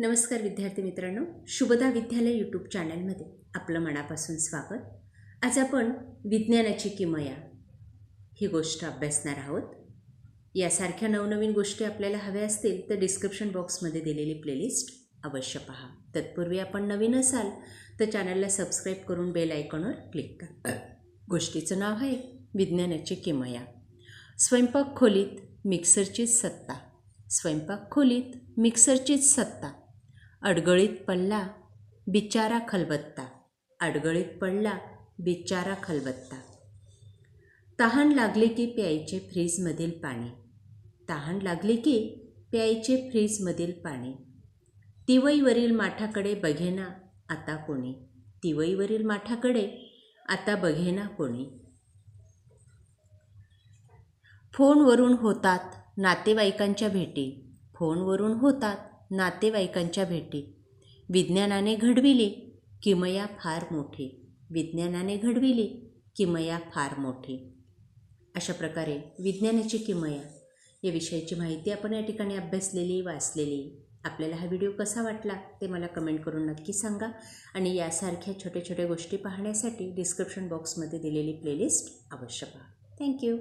नमस्कार विद्यार्थी मित्रांनो शुभदा विद्यालय यूट्यूब चॅनलमध्ये आपलं मनापासून स्वागत. आज आपण विज्ञानाची किमया ही गोष्ट अभ्यासणार आहोत. यासारख्या नवनवीन गोष्टी आपल्याला हव्या असतील तर डिस्क्रिप्शन बॉक्समध्ये दिलेली प्लेलिस्ट अवश्य पहा. तत्पूर्वी आपण नवीन असाल तर चॅनलला सबस्क्राईब करून बेल आयकॉनवर क्लिक करा. गोष्टीचं नाव आहे विज्ञानाची किमया. स्वयंपाक खोलीत मिक्सरचीच सत्ता. स्वयंपाक खोलीत मिक्सरचीच सत्ता. अडगळीत पडला बिचारा खलबत्ता. अडगळीत पडला बिचारा खलबत्ता. तहान लागले की प्यायचे फ्रीजमधील पाणी. तहान लागले की प्यायचे फ्रीजमधील पाणी. तिवईवरील माठाकडे बघेना आता कोणी. तिवईवरील माठाकडे आता बघेना कोणी. फोनवरून होतात नातेवाईकांच्या भेटी. फोनवरून होतात नातेवाईकांच्या भेटी. विज्ञानाने घडविली किमया फार मोठी. विज्ञानाने घडविली किमया फार मोठी. अशा प्रकारे विज्ञानाची किमया या विषयाची माहिती आपण या ठिकाणी अभ्यासलेली वाचलेली. आपल्याला हा व्हिडिओ कसा वाटला ते मला कमेंट करून नक्की सांगा आणि यासारख्या छोट्या छोट्या गोष्टी पाहण्यासाठी डिस्क्रिप्शन बॉक्समध्ये दिलेली प्लेलिस्ट अवश्य पहा. थँक्यू